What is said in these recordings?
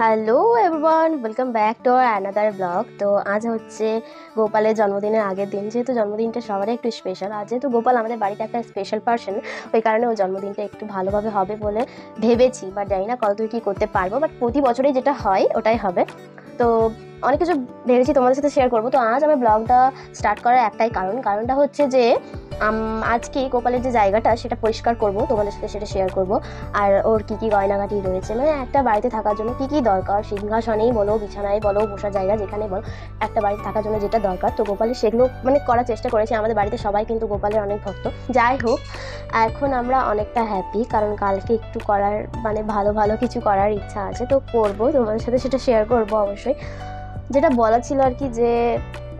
Hello everyone welcome back to our another blog তো আজ হচ্ছে গোপালের জন্মদিনের আগের দিন। যেহেতু জন্মদিনটা সবারই একটু স্পেশাল আর যেহেতু গোপাল আমাদের বাড়িতে একটা স্পেশাল পার্সন ওই কারণে ওই জন্মদিনটা একটু ভালোভাবে হবে বলে ভেবেছি। বা জানি না কতদূর কী করতে পারব। বাট প্রতি বছরেই যেটা হয়, ওটাই হবে। তো অনেক কিছু ভেবেছি তোমাদের সাথে শেয়ার করব। তো আজ আমি ব্লগটা স্টার্ট করার একটাই কারণ। কারণটা হচ্ছে যে আজকে গোপালের যে জায়গাটা, সেটা পরিষ্কার করব, তোমাদের সাথে সেটা শেয়ার করব। আর ওর কী কী গয়নাগাটি রয়েছে মানে একটা বাড়িতে থাকার জন্য কী কী দরকার, সিংহাসনেই বলো, বিছানায় বলো, বসার জায়গা যেখানে বলো, একটা বাড়িতে থাকার জন্য যেটা দরকার। তো গোপালের সেগুলো মানে করার চেষ্টা করেছি, আমাদের বাড়িতে সবাই কিন্তু গোপালের অনেক ভক্ত। যাই হোক, এখন আমরা অনেকটা হ্যাপি কারণ কালকে একটু করার মানে ভালো ভালো কিছু করার ইচ্ছা আছে, তো করব। তোমাদের সাথে সেটা শেয়ার করব অবশ্যই। যেটা বলা ছিল আর কি যে,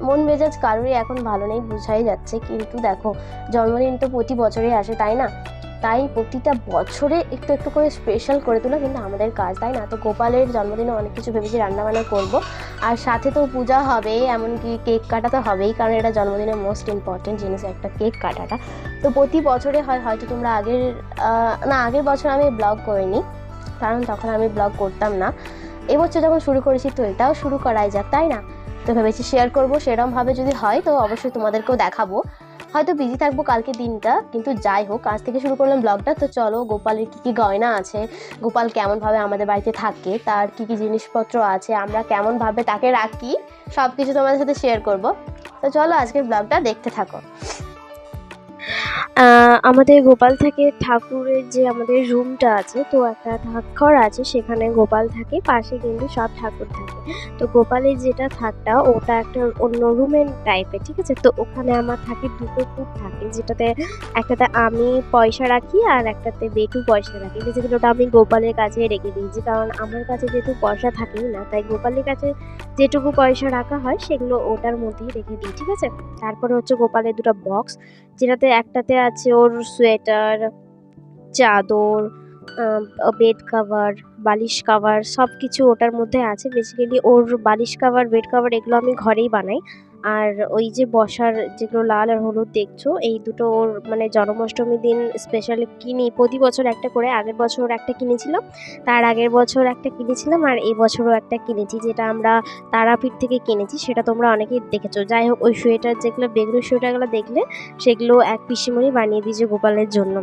মন মেজাজ কারোরই এখন ভালো নেই, বোঝাই যাচ্ছে। কিন্তু দেখো, জন্মদিন তো প্রতি বছরই আসে, তাই না? তাই প্রতিটা বছরে একটু একটু করে স্পেশাল করে তোলা, কিন্তু আমাদের কাজ তাই না? তো গোপালের জন্মদিনে অনেক কিছু ভেবেছি রান্নাবান্না করব। আর সাথে তো পূজা হবে এমনকি কেক কাটা তো হবেই, কারণ এটা জন্মদিনের মোস্ট ইম্পর্টেন্ট জিনিস, একটা কেক কাটাটা। তো প্রতি বছরে হয়, হয়তো তোমরা আগের না, আগের বছর আমি ব্লগ করিনি, কারণ তখন আমি ব্লগ করতাম না। এবছর যখন শুরু করেছি তো এটাও শুরু করাই যাক, তাই না? তো ভেবেছি শেয়ার করব, সেরমভাবে যদি হয় তো অবশ্যই তোমাদেরকেও দেখাবো। হয়তো বিজি থাকব কালকে দিনটা, কিন্তু যাই হোক, আজ থেকে শুরু করলাম ব্লগটা তো চলো গোপালের কী কী গয়না আছে, গোপাল কেমনভাবে আমাদের বাড়িতে থাকে, তার কী কী জিনিসপত্র আছে, আমরা কেমনভাবে তাকে রাখি সব কিছু তোমাদের সাথে শেয়ার করব। তো চলো আজকের ব্লগটা দেখতে থাকো। আমাদের গোপাল থাকে ঠাকুরের যে আমাদের রুমটা আছে, তো একটা ঠাক্কর আছে, সেখানে গোপাল থাকে, পাশে কিন্তু সব ঠাকুর থাকে। তো গোপালের যেটা থাকটা, ওটা একটা অন্য রুমের টাইপের ঠিক আছে? তো ওখানে আমার থাকে দুটো কূপ থাকে, যেটাতে একটাতে আমি পয়সা রাখি আর একটাতে বেটু পয়সা রাখি। বেসিক্যালি ওটা আমি গোপালের কাছে রেখে দিয়েছি, কারণ আমার কাছে যেহেতু পয়সা থাকেই না, তাই গোপালের কাছে যেটুকু পয়সা রাখা হয়, সেগুলো ওটার মধ্যেই রেখে দিই, ঠিক আছে? তারপরে হচ্ছে গোপালের দুটো বক্স যেটাতে একটাতে আছে ওর সোয়েটার, চাদর বেড কাভার বালিশ কাভার সব কিছু ওটার মধ্যে আছে। বেসিক্যালি ওর বালিশ কাভার বেড কাভার এগুলো আমি ঘরেই বানাই। আর ওই যে বসার যেগুলো লাল আর হলুদ দেখছ, এই দুটো ওর মানে জন্মাষ্টমীর দিন স্পেশালি কিনি, প্রতি বছর একটা করে, আগের বছর একটা কিনেছিলাম, তার আগের বছর একটা কিনেছিলাম, আর এই বছরও একটা কিনেছি, যেটা আমরা তারাপীঠ থেকে কিনেছি, সেটা তোমরা অনেকেই দেখেছ। যাই হোক, ওই সোয়েটার যেগুলো, বেগুনি সোয়েটারগুলো দেখলে, সেগুলো এক পিসিমণি বানিয়ে দিয়েছে গোপালের জন্য।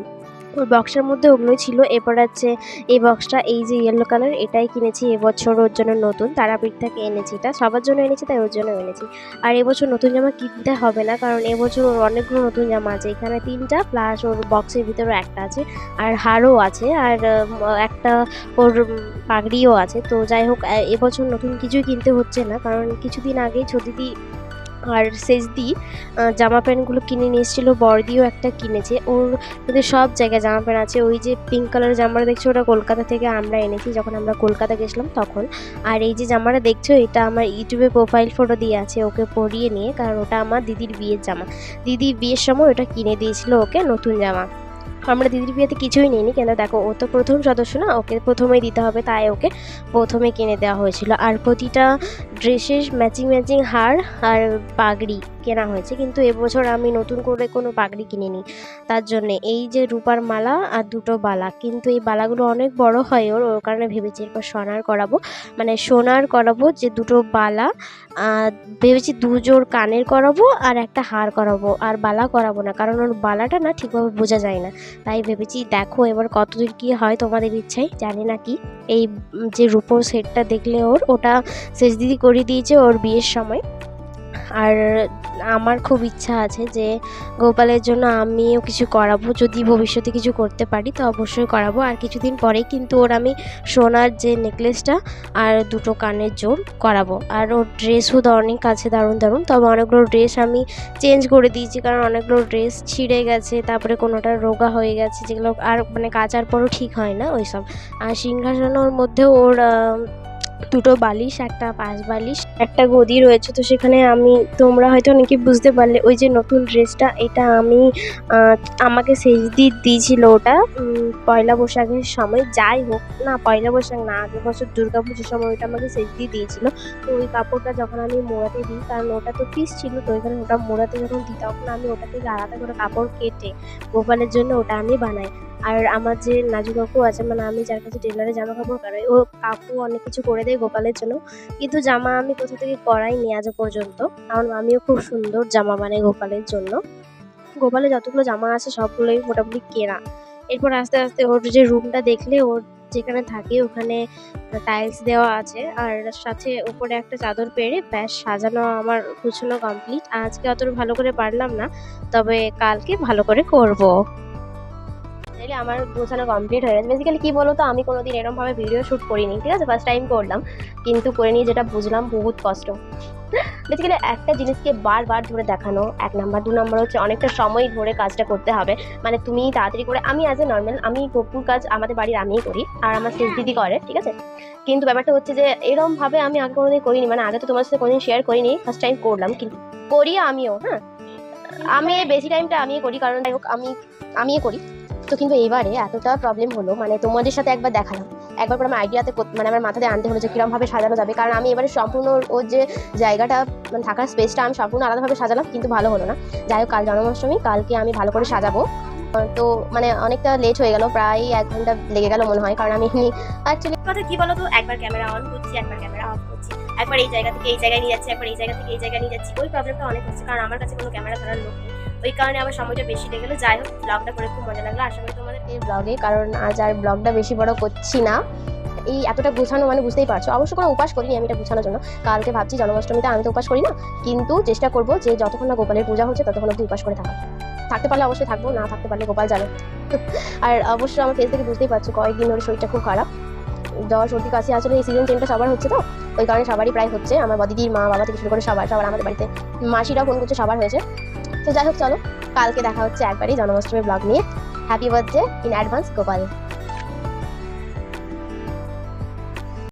ওই বক্সের মধ্যে ওগুলোই ছিল। এরপর আছে, এই বক্সটা এই যে ইয়েলো কালার এটাই কিনেছি। এবছর ওর জন্য নতুন, তারাপীঠ থেকে এনেছি। এটা সবার জন্য এনেছি, তাই ওর জন্য এনেছি। আর এবছর নতুন জামা কিনতে হবে না, কারণ এবছর ওর অনেকগুলো নতুন জামা আছে। এখানে তিনটা প্লাস ওর বক্সের ভিতরে একটা আছে, আর হারও আছে, আর একটা ওর পাগড়িও আছে। তো যাই হোক এবছর নতুন কিছুই কিনতে হচ্ছে না, কারণ কিছুদিন আগেই ছদিদি আর সেজদি জামা প্যান্টগুলো কিনে নিয়ে এসেছিল বড়দিও একটা কিনেছে। ওর কিন্তু সব জায়গায় জামা প্যান্ট আছে। ওই যে পিঙ্ক কালারের জামাটা দেখছ, ওটা কলকাতা থেকে আমরা এনেছি। যখন আমরা কলকাতা গেছিলাম তখন। আর এই যে জামাটা দেখছ, এটা আমার ইউটিউবে প্রোফাইল ফটো দিয়ে আছে। ওকে পরিয়ে নিয়ে, কারণ ওটা আমার দিদির বিয়ের জামা। দিদির বিয়ের সময় ওটা কিনে দিয়েছিল ওকে নতুন জামা। আমরা দিদির বিয়েতে কিছুই নিইনি। কিন্তু দেখো, ও তো প্রথম সদস্য না? ওকে প্রথমেই দিতে হবে, তাই ওকে প্রথমে কিনে দেওয়া হয়েছিল। আর প্রতিটা ড্রেসের ম্যাচিং ম্যাচিং হার আর পাগড়ি কেনা হয়েছে, কিন্তু এবছর আমি নতুন করে কোনো পাগড়ি কিনিনি। তার জন্যে এই যে রূপার মালা আর দুটো বালা, কিন্তু এই বালাগুলো অনেক বড় হয় ওর ওর কারণে ভেবেছি এরপর সোনার করাবো। মানে সোনার করাবো যে দুটো বালা ভেবেছি দুজোর কানের করাবো আর একটা হার করাবো, আর বালা করাবো না, কারণ ওর বালাটা না ঠিকভাবে বোঝা যায় না। তাই ভেবেছি দেখো এবার কতদূর কী হয় তোমাদের ইচ্ছাই জানি না কি। এই যে রূপোর সেটটা দেখলে ওর, ওটা শেষ দিদি করে দিয়েছে ওর বিয়ের সময়। আর আমার খুব ইচ্ছা আছে যে গোপালের জন্য আমিও কিছু করাবো, যদি ভবিষ্যতে কিছু করতে পারি তো অবশ্যই করাবো। আর কিছুদিন পরেই কিন্তু ওর আমি সোনার যে নেকলেসটা আর দুটো কানের জোর করাবো। আর ওর ড্রেসও অনেক আছে দারুণ দারুণ। তবে অনেকগুলো ড্রেস আমি চেঞ্জ করে দিয়েছি, কারণ অনেকগুলো ড্রেস ছিঁড়ে গেছে, তারপরে কোনোটা রোগা হয়ে গেছে, যেগুলো আর মানে কাচার পরও ঠিক হয় না ওইসব। আর সিংহাসনের মধ্যেও ওর দুটো বালিশ, একটা পাশ বালিশ, একটা গদি রয়েছে। তো সেখানে আমি, তোমরা হয়তো অনেকে বুঝতে পারলে, ওই যে নতুন ড্রেসটা, এটা আমি আমাকে আমাকে সেজদি দিয়েছিল ওটা। পয়লা বৈশাখের সময়, যাই হোক, না, পয়লা বৈশাখ না, আগের বছর দুর্গা পুজোর সময় ওটা আমাকে সেজ দিয়ে দিয়েছিল। তো ওই কাপড়টা যখন আমি মোড়াতে দিই, কারণ ওটা তো পিস ছিল, তো ওইখানে ওটা মোড়াতে যখন দিই, তখন আমি ওটা থেকে আলাদা করে কাপড় কেটে গোপালের জন্য ওটা আমি বানাই। আর আমার যে নাজু কাকু আছে মানে আমি যার কাছে টেলারে জামা কাপড় করাই ও কাকু অনেক কিছু করে দেয় গোপালের জন্য। কিন্তু জামা আমি কোথা থেকে করাইনি আজও পর্যন্ত। আমার মামিও খুব সুন্দর জামা বানায় গোপালের জন্য। গোপালে যতগুলো জামা আছে, সবগুলোই মোটামুটি কেনা। এরপর আস্তে আস্তে ওর যে রুমটা দেখলে, ওর যেখানে থাকে, ওখানে টাইলস দেওয়া আছে। আর সাথে উপরে একটা চাদর পেরে ব্যাস, সাজানো আমার গুছানো কমপ্লিট আজকে অতটা ভালো করে পারলাম না, তবে কালকে ভালো করে করব। ফাইনালি আমার গোছানো কমপ্লিট হয়ে গেছে। বেসিক্যালি কি বলো তো আমি কোনোদিন এরকম ভাবে ভিডিও শুট করিনি, ঠিক আছে? ফার্স্ট টাইম করলাম, কিন্তু করে নিয়ে যেটা বুঝলাম বহুত কষ্ট। বেসিক্যালি একটা জিনিসকে বারবার ধরে দেখানো, এক নাম্বার। দু নাম্বার হচ্ছে অনেকটা সময় ধরে কাজটা করতে হবে। মানে তুমি তাড়াতাড়ি করে, আমি অ্যাজ এ নর্মাল আমি গপুর কাজ আমাদের বাড়ির আমিই করি, আর আমার শেষ দিদি করে, ঠিক আছে? কিন্তু ব্যাপারটা হচ্ছে যে এরকম ভাবে আমি আগে কোনোদিন করিনি মানে আগে তো তোমার সাথে কোনোদিন শেয়ার করিনি ফার্স্ট টাইম করলাম, কিন্তু করি আমিও হ্যাঁ? আমি বেশি টাইমটা আমিই করি, কারণ যাই হোক, আমি, আমিই করি। তো কিন্তু এইবারে এতটা প্রবলেম হলো মানে তোমাদের সাথে একবার দেখালাম। একবার পর আমার আইডিয়াতে মানে আমার মাথাতে আনতে হলো যে কিরমভাবে সাজানো যাবে, কারণ আমি এবারে সম্পূর্ণ ওর যে জায়গাটা মানে থাকার স্পেসটা আমি সম্পূর্ণ আলাদাভাবে সাজালাম, কিন্তু ভালো হলো না। যাই হোক, কাল জন্মাষ্টমী, কালকে আমি ভালো করে সাজাবো। তো মানে অনেকটা লেট হয়ে গেল, প্রায় এক ঘণ্টা লেগে গেল মনে হয়, কারণ আমি অ্যাকচুয়ালি কথা কি বলতো? একবার ক্যামেরা অন করছি, একবার ক্যামেরা অফ করছি। একবার এই জায়গা থেকে এই জায়গায় নিয়ে যাচ্ছি, একবার এই জায়গা থেকে এই জায়গায় নিয়ে যাচ্ছি। ওই প্রবলেমটা অনেক হচ্ছে, কারণ আমার কাছে কোনো ক্যামেরা ধরার লোক নেই। ওই কারণে আমার সময়টা বেশি লেগে গেলো। যাই হোক ব্লগটা করে খুব মজা লাগল। আশা করি তোমাদের এই ব্লগে কারণ আজ আর ব্লগটা বেশি বড় করছি না। এই এতটা গুছানো মানে বুঝতেই পারছ। অবশ্য কোনো উপাস করিনি আমি এটা গুছানোর জন্য। কালকে ভাবছি জন্মাষ্টমীতে আমি তো উপাস করি না। কিন্তু চেষ্টা করব যে যতক্ষণ না গোপালের পূজা হচ্ছে, ততক্ষণ অব্দি উপাস করে থাকা থাকতে পারলে অবশ্যই থাকব, না থাকতে পারলে গোপাল জানে। আর অবশ্যই আমার ফেস থেকে বুঝতেই পারছ, কয়েকদিন ধরে শরীরটা খুব খারাপ। জ্বর, সর্দি, কাশি আসলে এই সিজন চেনটা সবার হচ্ছে তো? ওই কারণে সবারই প্রায় হচ্ছে। আমার দিদির মা, বাবা থেকে শুরু করে সবার সবার আমাদের বাড়িতে মাসিরাও ফোন করছে, সবার হয়েছে। তো যাই হোক, চলো। কালকে দেখা হচ্ছে একবারই জন্মাষ্টমীর ব্লগ নিয়ে। Happy birthday in advance Gopal